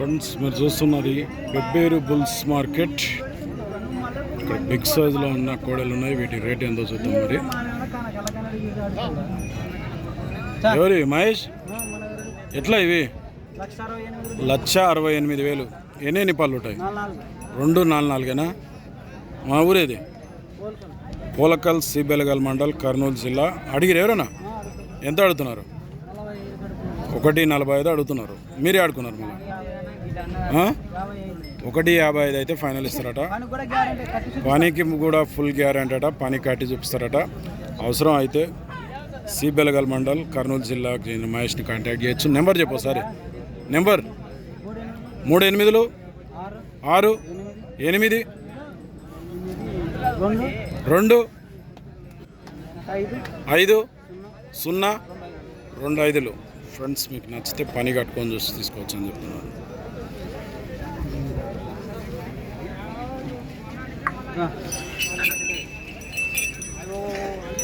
Friends మీరు చూస్తున్నది Bebberu bulls market. ఇక్కడ బిగ్ సైజులో ఉన్న కోడలు ఉన్నాయి. వీటి రేట్ ఎంతో చూద్దాం మరి. ఎవరి మహేష్? ఎట్లా ఇవి? లక్ష అరవై ఎనిమిది వేలు. ఎన్ని ఎన్ని పళ్ళు ఉంటాయి? రెండు నాలుగు నాలుగేనా? మా ఊరేది? కోలుకొని పోలకల్ సిబెలగల్ మండల్ కర్నూలు జిల్లా. అడిగిరు ఎవరన్నా? ఎంత అడుగుతున్నారు? ఒకటి నలభై ఐదు అడుగుతున్నారు. మీరే ఆడుకున్నారు మళ్ళీ? ఒకటి యాభై ఐదు అయితే ఫైనల్ ఇస్తారట. పనికి కూడా ఫుల్ గ్యారెంటీ అట పని కట్టి చూపిస్తారట. అవసరం అయితే సి బెలగల్ మండల్ కర్నూలు జిల్లాకు చెందిన మహేష్ని కాంటాక్ట్ చేయొచ్చు. నెంబర్ చెప్పు ఒకసారి. నెంబర్. మూడు ఎనిమిది మూడు ఎనిమిదిలు. ఆరు. ఎనిమిది. రెండు. ఐదు. సున్నా. రెండు ఐదులు. ఫ్రెండ్స్ మీకు నచ్చితే పని కట్టుకొని చూసి తీసుకోవచ్చు అని చెప్తున్నాను Yeah.